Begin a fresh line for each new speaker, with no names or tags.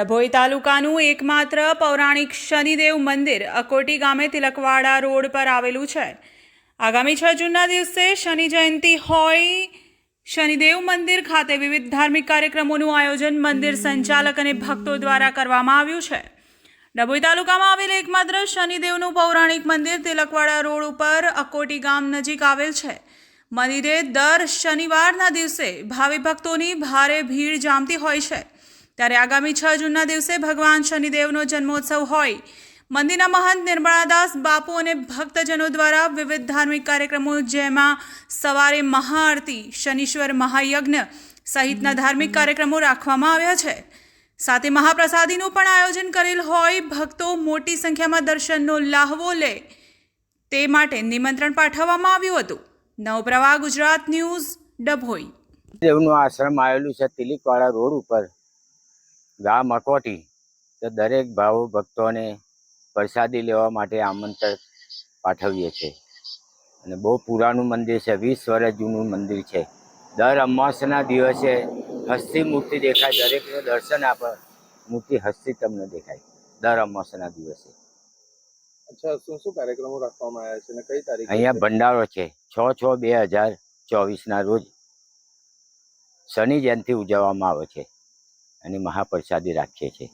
ડભોઈ તાલુકાનું એકમાત્ર પૌરાણિક શનિદેવ મંદિર અકોટી ગામે તિલકવાડા રોડ પર આવેલું છે. આગામી છ જૂનના દિવસે શનિ જયંતિ હોય, શનિદેવ મંદિર ખાતે વિવિધ ધાર્મિક કાર્યક્રમોનું આયોજન મંદિર સંચાલક અને ભક્તો દ્વારા કરવામાં આવ્યું છે. ડભોઈ તાલુકામાં આવેલ એકમાત્ર શનિદેવનું પૌરાણિક મંદિર તિલકવાડા રોડ ઉપર અકોટી ગામ નજીક આવેલ છે. મંદિરે દર શનિવારના દિવસે ભાવિ ભક્તોની ભારે ભીડ જામતી હોય છે. ત્યારે આગામી છ જૂનના દિવસે ભગવાન શનિદેવનો જન્મોત્સવ હોય. મંદિરના મહંત નિર્મળાદાસ બાપુ અને ભક્તજનો દ્વારા વિવિધ ધાર્મિક કાર્યક્રમો, જેમાં સવારે મહાઆરતી, શનીશ્વર મહાયજ્ઞ સહિતના ધાર્મિક કાર્યક્રમો રાખવામાં આવ્યા છે. સાથે મહાપ્રસાદીનું પણ આયોજન કરેલ હોય. ભક્તો મોટી સંખ્યામાં દર્શનનો લાહવો લે. તે માટે નિમંત્રણ પાઠવવામાં આવ્યું હતું. નવપ્રવાહ ગુજરાત ન્યૂઝ, ડભોઈ.
દેવનું આશ્રમ આવેલું છે તિલિકવાડા રોડ ઉપર. ગામ અકોટી તો દરેક ભાવ ભક્તોને પ્રસાદી લેવા માટે આમંત્રણ પાઠવીએ છીએ અને બહુ પુરાણું મંદિર છે વીસ વર્ષ જૂનું મંદિર છે. દર અમાસના દિવસે હસ્તી મૂર્તિ દેખાય દરેકને દર્શન આપે મૂર્તિ હસ્તી તમને દેખાય દર અમાસના દિવસે.
અચ્છા શું શું કાર્યક્રમો રાખવામાં આવ્યા છે અને કઈ તારીખ
અહીંયા ભંડારો છે છ છ બે હજાર ચોવીસના રોજ શનિ જયંતિ ઉજવવામાં આવે છે. અને મહાપ્રસાદી રાખીએ છીએ.